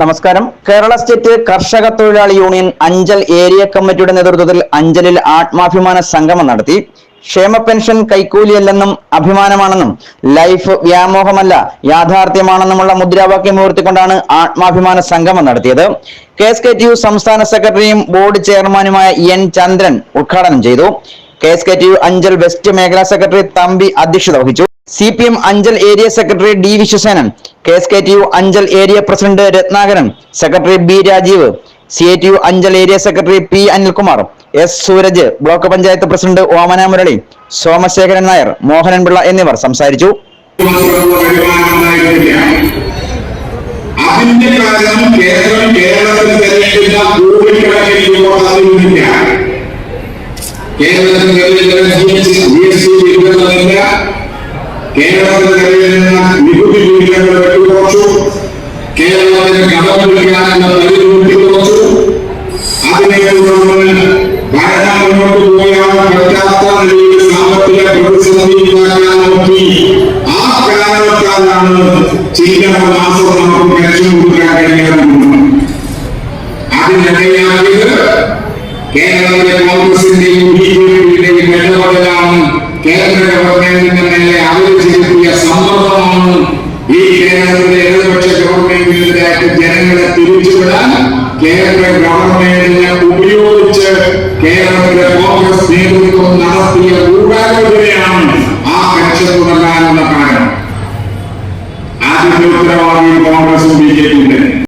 നമസ്കാരം. കേരള സ്റ്റേറ്റ് കർഷക തൊഴിലാളി യൂണിയൻ അഞ്ചൽ ഏരിയ കമ്മിറ്റിയുടെ നേതൃത്വത്തിൽ അഞ്ചലിൽ ആത്മാഭിമാന സംഗമം നടത്തി. ക്ഷേമ പെൻഷൻ കൈക്കൂലിയല്ലെന്നും അഭിമാനമാണെന്നും ലൈഫ് വ്യാമോഹമല്ല യാഥാർത്ഥ്യമാണെന്നുമുള്ള മുദ്രാവാക്യം ഉയർത്തിക്കൊണ്ടാണ് ആത്മാഭിമാന സംഗമം നടത്തിയത്. K S K T U സംസ്ഥാന സെക്രട്ടറിയും ബോർഡ് ചെയർമാനുമായ എൻ ചന്ദ്രൻ ഉദ്ഘാടനം ചെയ്തു. K S K T U Anchal west മേഖലാ സെക്രട്ടറി തമ്പി അധ്യക്ഷത വഹിച്ചു. C P M Anchal area secretary D Viswasenan K S K T U Anchal area president Ratnakaran secretary B Rajeev C A T U Anchal area secretary P Anilkumar S Sooraj block panchayat president Omana Murali Somasekharan Nair Mohanan Pillai എന്നിവർ സംസാരിച്ചു. അതിന്റെ കേരളം കേരളത്തിൽ അതില്ല കേരളത്തിൽ തെരഞ്ഞെടുക്കുന്ന G S G S T വിഹിതങ്ങളില്ല കേരളത്തിൽ തെരഞ്ഞെടുക്കുന്ന നികുതി വിഹിതങ്ങൾ വെട്ടിക്കുറച്ചു കേരളത്തിന് കടം പിടിക്കാനുള്ള പരിധി വെട്ടിക്കുറച്ചു അതിനെ തുടർന്ന് ഭരണം മുന്നോട്ട് പോയാൽ പറ്റാത്ത നിലയിൽ സാമ്പത്തിക പ്രതിസന്ധി ഉണ്ടാക്കാൻ നോക്കി ആ കാരണത്താലാണ് ചില്ലറ മാസം നമുക്ക് പെൻഷൻ കൊടുക്കാൻ കഴിയാറുണ്ട് അതിനിടയാക്കിയത് കേരളത്തിലെ ഗവൺമെന്റിന്റെ മേലെ ആലോചിച്ചിരിക്കുക സമ്മർദ്ദമാണെന്നും ഈ കേരളത്തിലെ ഇടതുപക്ഷ ഗവൺമെന്റിനെതിരായിട്ട് ജനങ്ങളെ തിരിച്ചുവിടാൻ കേരള ഗവൺമെന്റിനെ ഉപയോഗിച്ച് കേരളത്തിലെ കോൺഗ്രസ് നേതൃത്വം നടത്തിയ ഗൂഢാലോചനയാണ് ആ കക്ഷം തുടങ്ങാനുള്ള കാരണം. ആദ്യത്തെ ഉത്തരവാദിയും കോൺഗ്രസും ബി ജെ പിയും